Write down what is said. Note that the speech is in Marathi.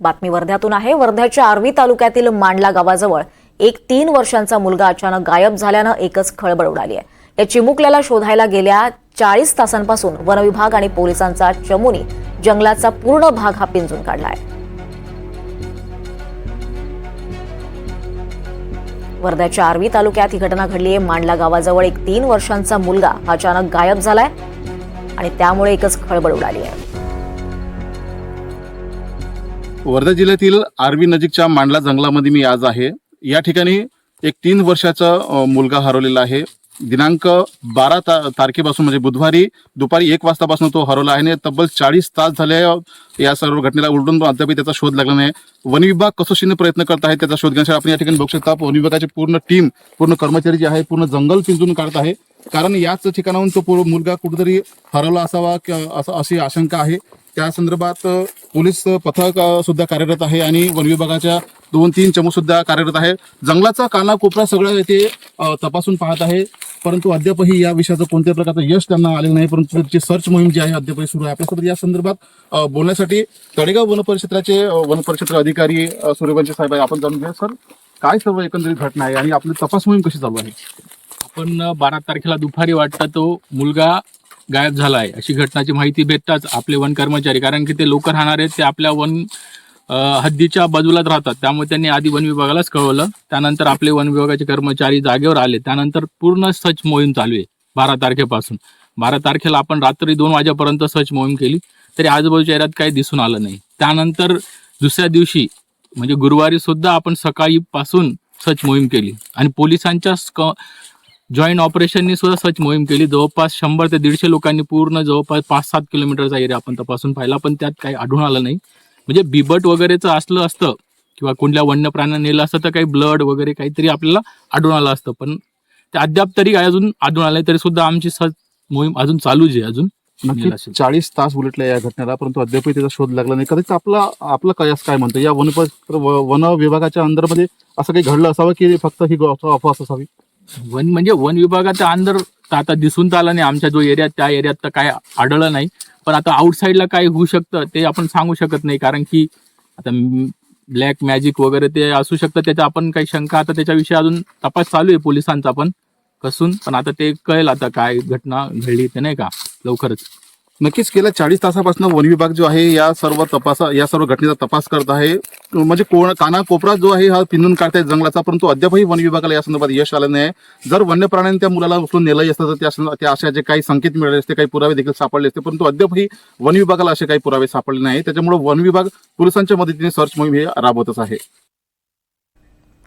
बातमी वर्ध्यातून आहे. वर्ध्याच्या आर्वी तालुक्यातील मांडला गावाजवळ एक तीन वर्षांचा मुलगा अचानक गायब झाल्यानं एकच खळबळ उडाली आहे. या चिमुकल्याला शोधायला गेल्या चाळीस तासांपासून वनविभाग आणि पोलिसांचा चमूनी जंगलाचा पूर्ण भाग हा पिंजून काढला आहे. वर्ध्याच्या आर्वी तालुक्यात ही घटना घडली आहे. मांडला गावाजवळ एक तीन वर्षांचा मुलगा हा अचानक गायब झालाय आणि त्यामुळे एकच खळबळ उडाली आहे. वर्धा जिल्ह्यातील आर्वी नजीकच्या मांडला जंगलामध्ये मी आज आहे. या ठिकाणी एक तीन वर्षाचा मुलगा हरवलेला आहे. दिनांक बारा ता तारखेपासून म्हणजे बुधवारी दुपारी एक वाजतापासून तो हरवला आहे आणि तब्बल चाळीस तास झाले या सर्व घटनेला उलटून अद्याप त्याचा शोध लागला नाही. वन विभाग कसोशीने प्रयत्न करत आहे त्याचा शोध घेण्यासाठी आपण या ठिकाणी बघू शकता. वन विभागाची पूर्ण टीम पूर्ण कर्मचारी जे आहे पूर्ण जंगल पिंजून काढत आहे. कारण याच ठिकाणाहून तो पूर्ण मुलगा कुठेतरी हरवला असावा असं अशी आशंका आहे. त्या संदर्भात पोलीस पथक सुद्धा कार्यरत आहे आणि वन विभागाच्या दोन तीन चमू सुद्धा कार्यरत आहे. जंगलाचा काना कोपरा सगळं येथे तपासून पाहत आहे. परंतु अद्यापही या विषयाचं कोणत्या प्रकारचं यश त्यांना आलेलं नाही परंतु त्यांची सर्च मोहीम जी आहे अद्यापही सुरू आहे. आपल्यासोबत या संदर्भात बोलण्यासाठी तळेगाव वन परिक्षेत्राचे वन परिषद अधिकारी सूर्यवंशी साहेब आहे. आपण जाणून घ्या सर काय सर्व एकंदरीत घटना आहे आणि आपली तपास मोहीम कशी चालू आहे? आपण बारा तारखेला दुपारी वाटतं तो मुलगा गायब झाला आहे अशी घटनाची माहिती भेटताच आपले वन कर्मचारी कारण की ते लोक राहणार आहेत ते आपल्या वन हद्दीच्या बाजूलाच राहतात. त्यामुळे त्यांनी आधी वन विभागालाच कळवलं. त्यानंतर आपले वन विभागाचे कर्मचारी जागेवर आले. त्यानंतर पूर्ण सर्च मोहीम चालू आहे बारा तारखेपासून. बारा तारखेला आपण रात्री दोन वाजेपर्यंत सर्च मोहीम केली. तरी आजूबाजूच्या एरियात काही दिसून आलं नाही. त्यानंतर दुसऱ्या दिवशी म्हणजे गुरुवारी सुद्धा आपण सकाळीपासून सच सर्च मोहीम केली. आणि पोलिसांच्या जॉईंट ऑपरेशननी सुद्धा सर्च मोहीम केली. जवळपास शंभर ते दीडशे लोकांनी पूर्ण जवळपास पाच सात किलोमीटरचा एरिया आपण तपासून पाहिला पण त्यात काही आढळून आलं नाही. म्हणजे बिबट वगैरेचं असलं असतं किंवा कुठल्या वन्य प्राण्यांना नेलं असतं तर काही ब्लड वगैरे काहीतरी आपल्याला आढळून आलं असतं. पण ते अद्याप तरी काही अजून आढळून आलंय तरी सुद्धा आमची सर्च मोहीम अजून चालूच आहे अजून. चाळीस तास उलटले या घटनेला परंतु अद्यापही त्याचा शोध लागला नाही. कदाचित आपला आपलं कयास काय म्हणतं? या वन वन विभागाच्या अंदरमध्ये असं काही घडलं असावं की फक्त ही अफवा असावी? वन म्हणजे वन विभागाचा अंदर तर आता दिसून तर नाही आमच्या जो एरियात त्या एरियात तर काय आढळलं नाही. पण आता आउटसाईडला काय होऊ शकतं ते आपण सांगू शकत नाही कारण की आता ब्लॅक मॅजिक वगैरे ते असू शकतं त्याच्या आपण काही शंका आता त्याच्याविषयी अजून तपास चालू आहे पोलिसांचा पण कसून. पण आता ते कळेल आता काय घटना घडली ते नाही का लवकरच. नक्कीच गेल्या चाळीस तासापासून वन विभाग जो आहे या सर्व तपासा या सर्व घटनेचा तपास करत आहे. म्हणजे कोण काना कोपरा जो आहे हा पिंजून काढतायत जंगलाचा परंतु अद्यापही वन विभागाला या संदर्भात यश आलं नाही. जर वन्य प्राण्यांनी त्या मुलाला उचलून नेलंही असतं तर त्या त्या अशा जे काही संकेत मिळाले असते काही पुरावे देखील सापडले असते परंतु अद्यापही वन विभागाला असे काही पुरावे सापडले नाही त्याच्यामुळे वन विभाग पोलिसांच्या मदतीने सर्च मोहीम हे राबवतच आहे.